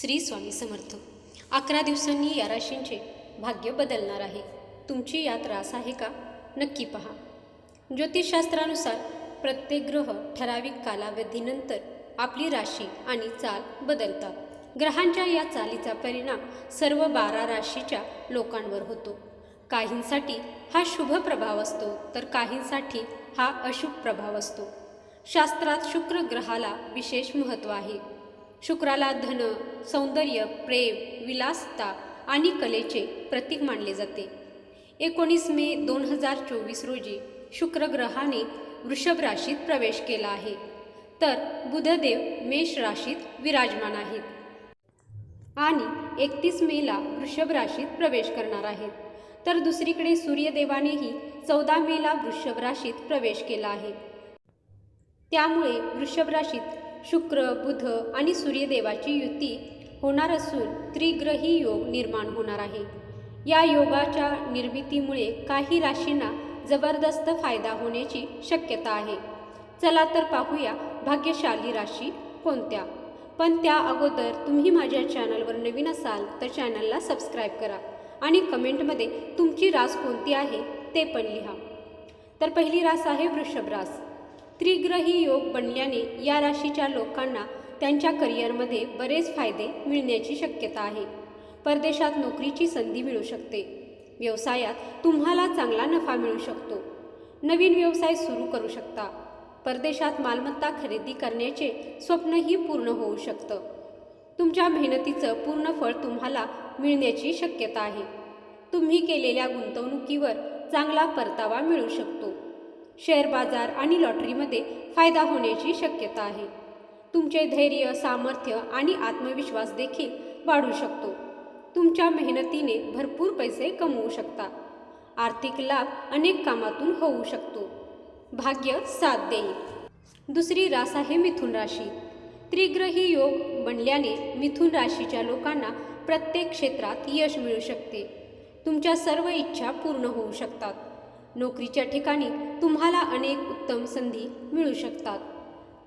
श्री स्वामी समर्थ. अकरा दिवसांनी या राशींचे भाग्य बदलणार आहे. तुमची यात रास आहे का? नक्की पहा. ज्योतिषशास्त्रानुसार प्रत्येक ग्रह ठराविक कालावधीनंतर आपली राशी आणि चाल बदलतात. ग्रहांच्या या चालीचा परिणाम सर्व बारा राशीच्या लोकांवर होतो. काहींसाठी हा शुभ प्रभाव असतो तर काहींसाठी हा अशुभ प्रभाव असतो. शास्त्रात शुक्र ग्रहाला विशेष महत्त्व आहे. शुक्राला धन सौंदर्य प्रेम विलासता आणि कलेचे प्रतीक मानले जाते. एकोणीस मे दोन हजार चोवीस रोजी शुक्र ग्रहाने वृषभ राशीत प्रवेश केला आहे. तर बुधदेव मेष राशीत विराजमान आहेत. आणि एकतीस मेला वृषभ राशीत प्रवेश करणार आहेत. तर दुसरीकडे सूर्यदेवानेही चौदा मेला वृषभ राशीत प्रवेश केला आहे. त्यामुळे वृषभ राशीत शुक्र बुध आणि सूर्यदेवाची युती होणार असून त्रिग्रही योग निर्माण होणार आहे. या योगाच्या निर्मितीमुळे काही राशींना जबरदस्त फायदा होण्याची शक्यता आहे. चला तर पाहूया भाग्यशाली राशी कोणत्या? पण त्या अगोदर तुम्ही माझ्या चॅनलवर नवीन असाल तर चॅनलला सबस्क्राईब करा आणि कमेंटमध्ये तुमची रास कोणती आहे ते पण लिहा. तर पहिली रास आहे वृषभ रास. त्रिग्रही योग बनल्याने या राशीच्या लोकांना त्यांच्या करिअरमध्ये बरेच फायदे मिळण्याची शक्यता आहे. परदेशात नोकरीची संधी मिळू शकते. व्यवसायात तुम्हाला चांगला नफा मिळू शकतो. नवीन व्यवसाय सुरू करू शकता. परदेशात मालमत्ता खरेदी करण्याचे स्वप्नही पूर्ण होऊ शकतं. तुमच्या मेहनतीचं पूर्ण फळ तुम्हाला मिळण्याची शक्यता आहे. तुम्ही केलेल्या गुंतवणुकीवर चांगला परतावा मिळू शकतो. शेअर बाजार आणि लॉटरीमध्ये फायदा होण्याची शक्यता आहे. तुमचे धैर्य सामर्थ्य आणि आत्मविश्वास देखील वाढू शकतो. तुमच्या मेहनतीने भरपूर पैसे कमवू शकता. आर्थिक लाभ अनेक कामातून होऊ शकतो. भाग्य साथ देईल. दुसरी रास आहे मिथुन राशी. त्रिग्रही योग बनल्याने मिथुन राशीच्या लोकांना प्रत्येक क्षेत्रात यश मिळू शकते. तुमच्या सर्व इच्छा पूर्ण होऊ शकतात. नोकरीच्या ठिकाणी तुम्हाला अनेक उत्तम संधी मिळू शकतात.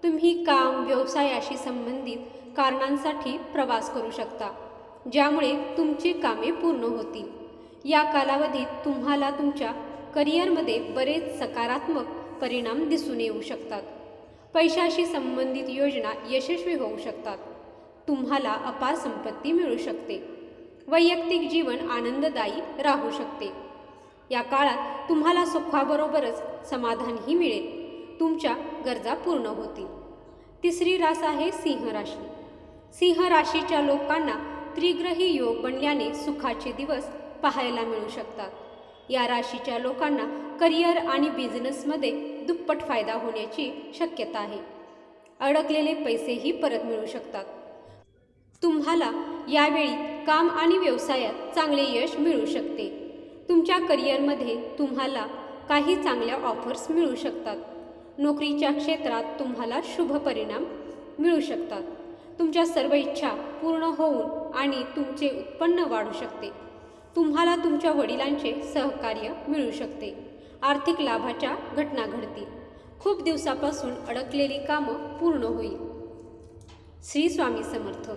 तुम्ही काम व्यवसायाशी संबंधित कारणांसाठी प्रवास करू शकता ज्यामुळे तुमची कामे पूर्ण होतील. या कालावधीत तुम्हाला तुमच्या करिअरमध्ये बरेच सकारात्मक परिणाम दिसून येऊ शकतात. पैशाशी संबंधित योजना यशस्वी होऊ शकतात. तुम्हाला अपार संपत्ती मिळू शकते. वैयक्तिक जीवन आनंददायी राहू शकते. या काळात तुम्हाला सुखाबरोबरच समाधानही मिळेल. तुमच्या गरजा पूर्ण होतील. तिसरी रास आहे सिंह राशी. सिंह राशीच्या लोकांना त्रिग्रही योग बनल्याने सुखाचे दिवस पाहायला मिळू शकतात. या राशीच्या लोकांना करिअर आणि बिझनेसमध्ये दुप्पट फायदा होण्याची शक्यता आहे. अडकलेले पैसेही परत मिळू शकतात. तुम्हाला यावेळी काम आणि व्यवसायात चांगले यश मिळू शकते. तुमच्या करिअरमध्ये तुम्हाला काही चांगल्या ऑफर्स मिळू शकतात. नोकरीच्या क्षेत्रात तुम्हाला शुभ परिणाम मिळू शकतात. तुमच्या सर्व इच्छा पूर्ण होऊन आणि तुमचे उत्पन्न वाढू शकते. तुम्हाला तुमच्या वडिलांचे सहकार्य मिळू शकते. आर्थिक लाभाच्या घटना घडतील. खूप दिवसापासून अडकलेली कामं पूर्ण होईल. श्री स्वामी समर्थ.